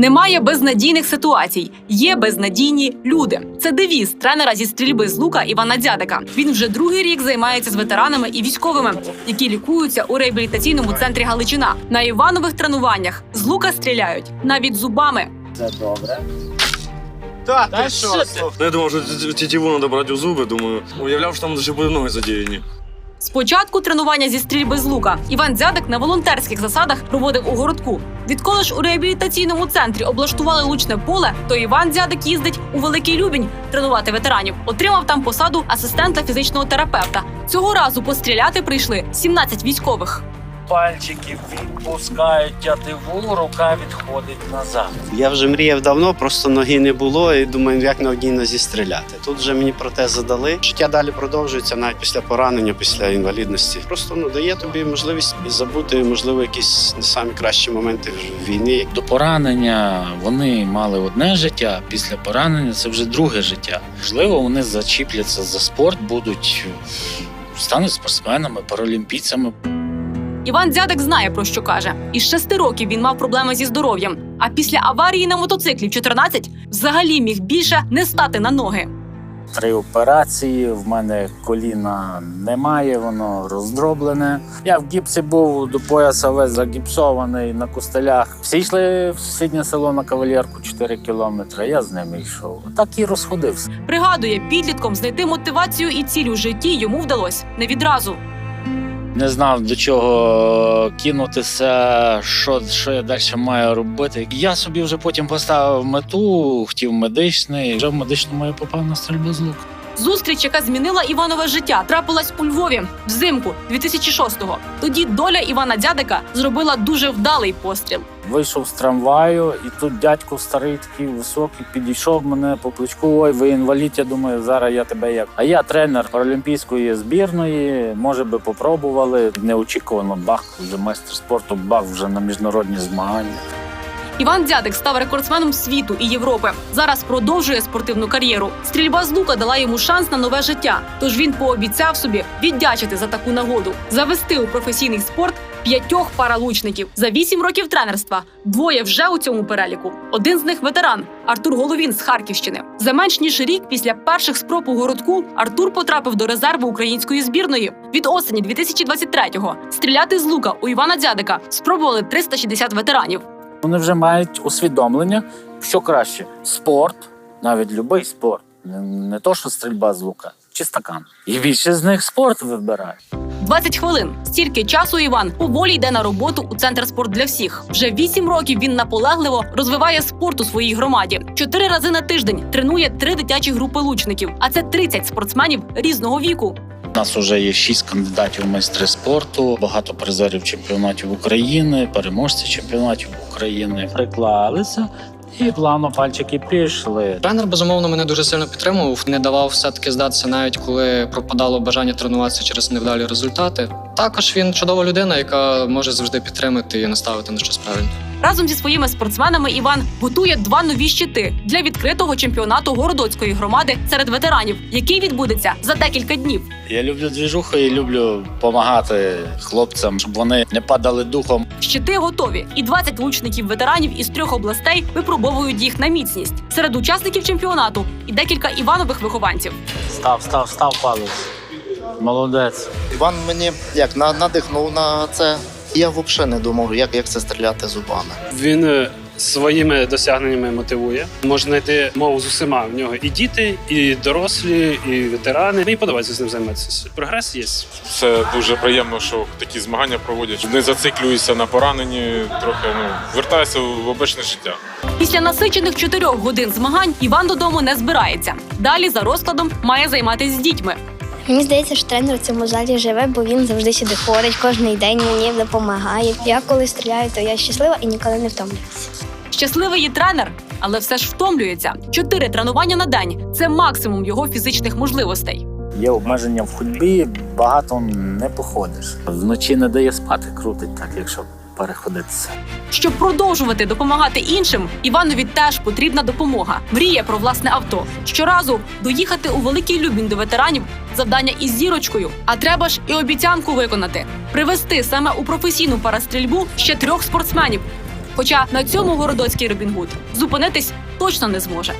Немає безнадійних ситуацій, є безнадійні люди. Це девіз тренера зі стрільби з лука Івана Дзядика. Він вже другий рік займається з ветеранами і військовими, які лікуються у реабілітаційному центрі Галичина. На Іванових тренуваннях з лука стріляють навіть зубами. Це добре. Та Та ти що? Ну, я думав, що тітіву треба брати у зуби. Думаю, уявляв, що там ще буде ноги задіяні. Спочатку тренування зі стрільби з лука Іван Дзядик на волонтерських засадах проводив у городку. Відколи ж у реабілітаційному центрі облаштували лучне поле, то Іван Дзядик їздить у Великий Любінь тренувати ветеранів. Отримав там посаду асистента фізичного терапевта. Цього разу постріляти прийшли 17 військових. Пальчики відпускають тятиву, рука відходить назад. Я вже мріяв давно, просто ноги не було, і думаю, як на одній нозі стріляти. Тут вже мені протез задали. Життя далі продовжується навіть після поранення, після інвалідності. Просто ну дає тобі можливість забути, можливо, якісь не самі кращі моменти війни. До поранення вони мали одне життя. Після поранення це вже друге життя. Можливо, вони зачіпляться за спорт, будуть стануть спортсменами, паралімпійцями. Іван Дзядик знає про що каже. Із шести років він мав проблеми зі здоров'ям. А після аварії на мотоциклі в 14 взагалі міг більше не стати на ноги. Три операції. В мене коліна немає, воно роздроблене. Я в гіпсі був до пояса весь загіпсований на костелях. Всі йшли в сусіднє село на кавалерку 4 кілометри. Я з ними йшов. Так і розходився. Пригадує, підлітком знайти мотивацію і ціль у житті йому вдалось не відразу. Не знав до чого кинутися, що, що я далі маю робити. Я собі вже потім поставив мету, хотів медичний. Вже в медичному я попав на стрільбу з лук. Зустріч, яка змінила Іванове життя, трапилась у Львові взимку 2006-го. Тоді доля Івана Дядика зробила дуже вдалий постріл. Вийшов з трамваю, і тут дядько старий, такий високий, підійшов мене по плечку. Ой, ви інвалід, я думаю, зараз я тебе як. А я тренер паралімпійської збірної. Може би попробували. Неочікувано бах, вже майстер спорту, бах вже на міжнародні змагання. Іван Дзядик став рекордсменом світу і Європи. Зараз продовжує спортивну кар'єру. Стрільба з лука дала йому шанс на нове життя. Тож він пообіцяв собі віддячити за таку нагоду, завести у професійний спорт п'ятьох паралучників. За вісім років тренерства двоє вже у цьому переліку. Один з них ветеран Артур Головін з Харківщини. За менш ніж рік після перших спроб у городку Артур потрапив до резерву української збірної. Від осені 2023-го стріляти з лука у Івана Дзядика спробували 360 ветеранів. Вони вже мають усвідомлення, що краще спорт, навіть будь-який спорт, не, то, що стрільба з лука, чи стакан. І більше з них спорт вибирають. 20 хвилин. Стільки часу Іван поволі йде на роботу у центр спорт для всіх. Вже 8 років він наполегливо розвиває спорт у своїй громаді. Чотири рази на тиждень тренує три дитячі групи лучників, а це 30 спортсменів різного віку. У нас вже є шість кандидатів у майстри спорту, багато призерів чемпіонатів України, переможці чемпіонатів України. Приклалися і плавно пальчики пішли. Тренер безумовно мене дуже сильно підтримував, не давав все-таки здатися, навіть коли пропадало бажання тренуватися через невдалі результати. Також він чудова людина, яка може завжди підтримати і наставити на щось правильне. Разом зі своїми спортсменами Іван готує два нові щити для відкритого чемпіонату городоцької громади серед ветеранів, який відбудеться за декілька днів. Я люблю двіжуху і люблю допомагати хлопцям, щоб вони не падали духом. Щити готові, і 20 лучників ветеранів із трьох областей випробовують їх на міцність. Серед учасників чемпіонату і декілька іванових вихованців. Став, став, став палець. Молодець. Іван мені як на- надихнув на це. Я взагалі не думав, як, як це стріляти зубами. Він е, своїми досягненнями мотивує. Може знайти мову з усіма. В нього і діти, і дорослі, і ветерани. Мені подобається з ним займатися. Прогрес є. Це дуже приємно, що такі змагання проводять. Не зациклююся на пораненні, трохи ну вертаюся в обичне життя. Після насичених чотирьох годин змагань Іван додому не збирається. Далі за розкладом має займатися з дітьми. Мені здається, що тренер в цьому залі живе, бо він завжди сюди ходить, кожен день мені допомагає. Я коли стріляю, то я щаслива і ніколи не втомлююся. Щасливий і тренер, але все ж втомлюється. Чотири тренування на день це максимум його фізичних можливостей. Є обмеження в ходьбі, багато не походиш. Вночі не дає спати, крутить так, якщо переходитися. Щоб продовжувати допомагати іншим, Іванові теж потрібна допомога. Мріє про власне авто. Щоразу доїхати у великий Любін до ветеранів завдання із зірочкою. А треба ж і обіцянку виконати привезти саме у професійну парастрільбу ще трьох спортсменів. Хоча на цьому городоцький Робін Гуд зупинитись точно не зможе.